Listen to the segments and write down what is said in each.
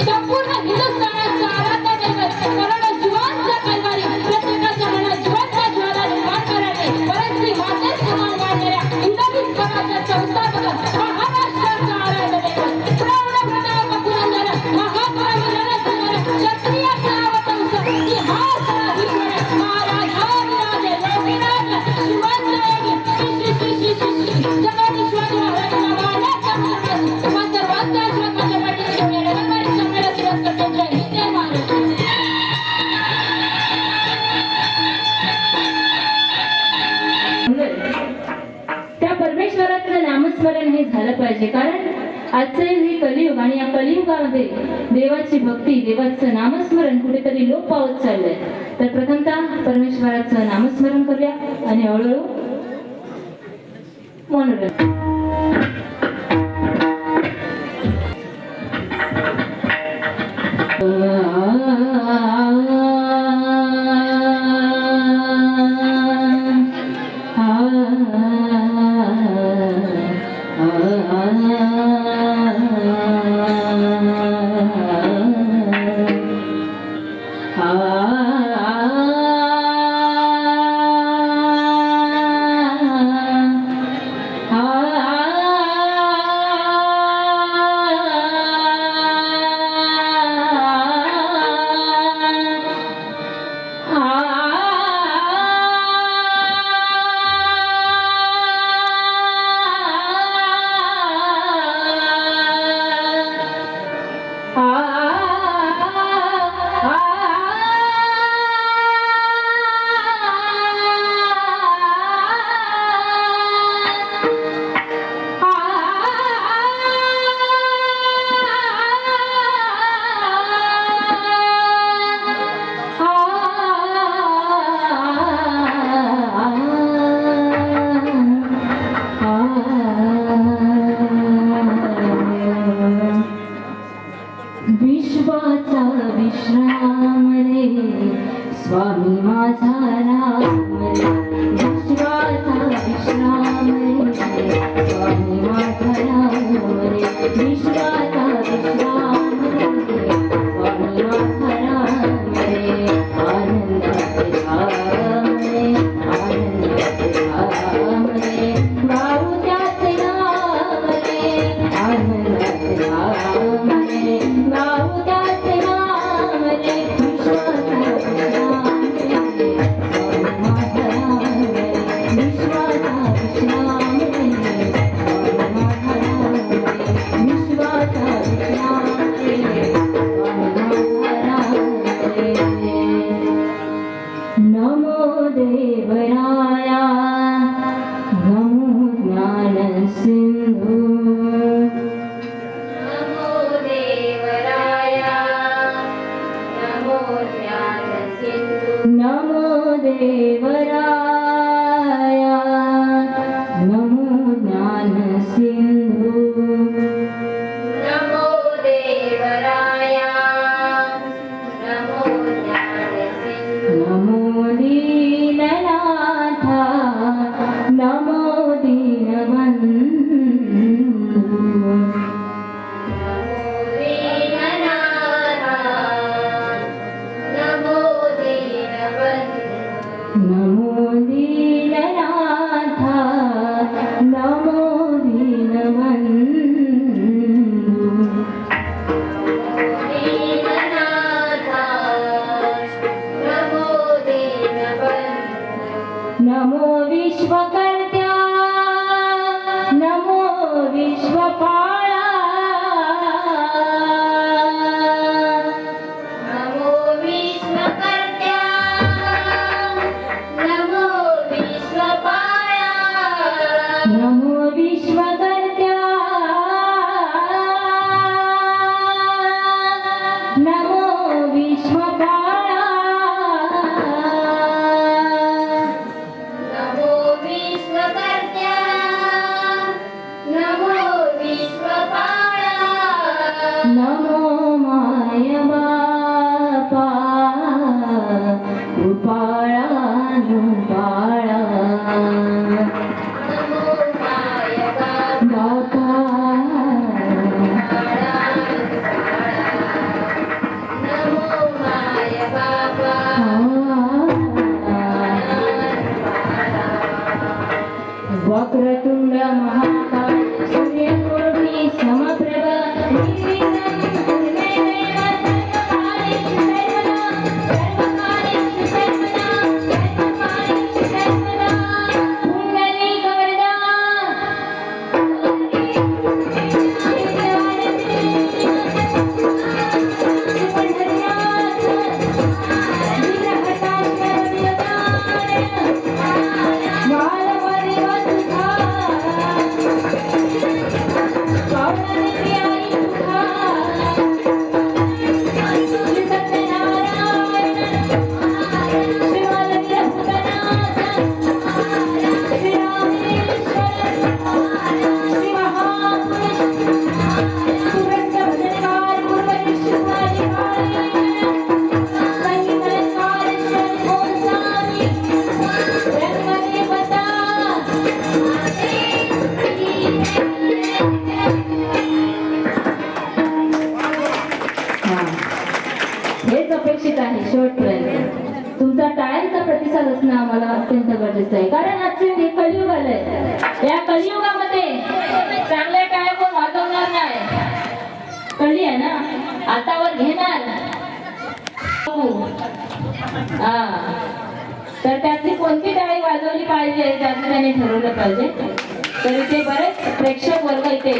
Então, por. देवाची भक्ती देवाचं नामस्मरण कुठेतरी लोप पावत चाललंय तर प्रथमतः परमेश्वराचं नामस्मरण करूया आणि हळूहळू मनोरंजन -huh. Swami Mata Nam. त्याने ठरवलं पाहिजे. तर इथे बरेच प्रेक्षक वर्ग इथे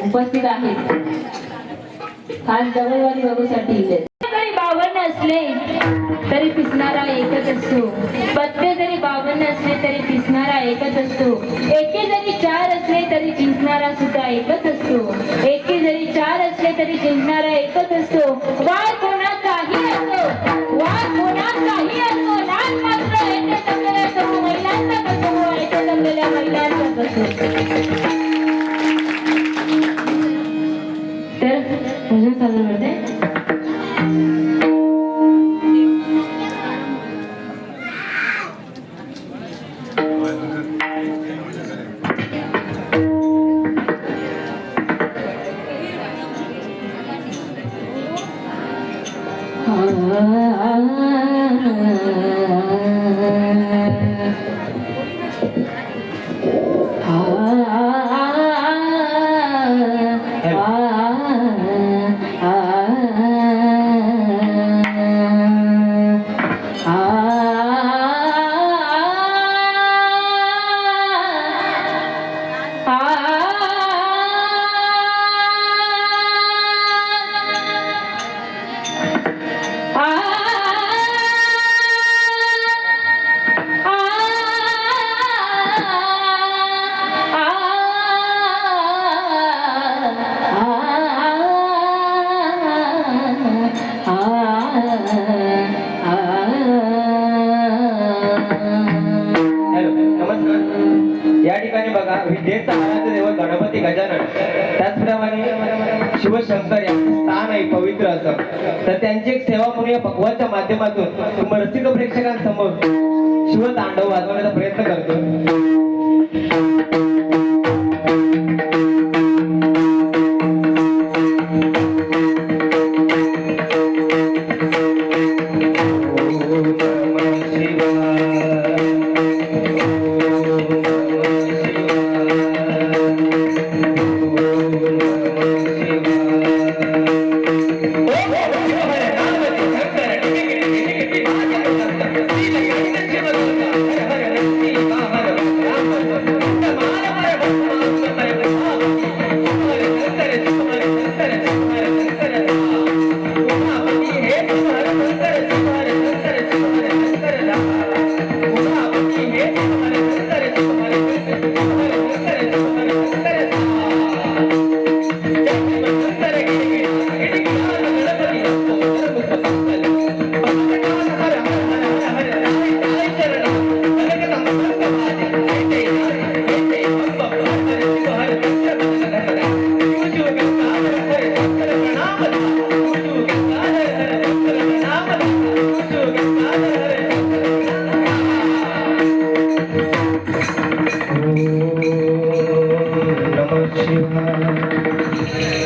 उपस्थित आहेत. खास जवळवाली बघूसाठी इथे. बावन्न असले तरी पिसणारा एकच असतो. पत्ते जरी बावन्न असले तरी पिसणारा एकच असतो. बघा विद्येचा आराध्य देव गणपती गजानन. त्याचप्रमाणे शिवशंकर यांचे स्थान आहे पवित्र असं. तर त्यांची एक सेवा म्हणून या भगवानच्या माध्यमातून तुम्ही रसिक प्रेक्षकांसमोर शिवतांडव वाजवण्याचा प्रयत्न करतो Shiva.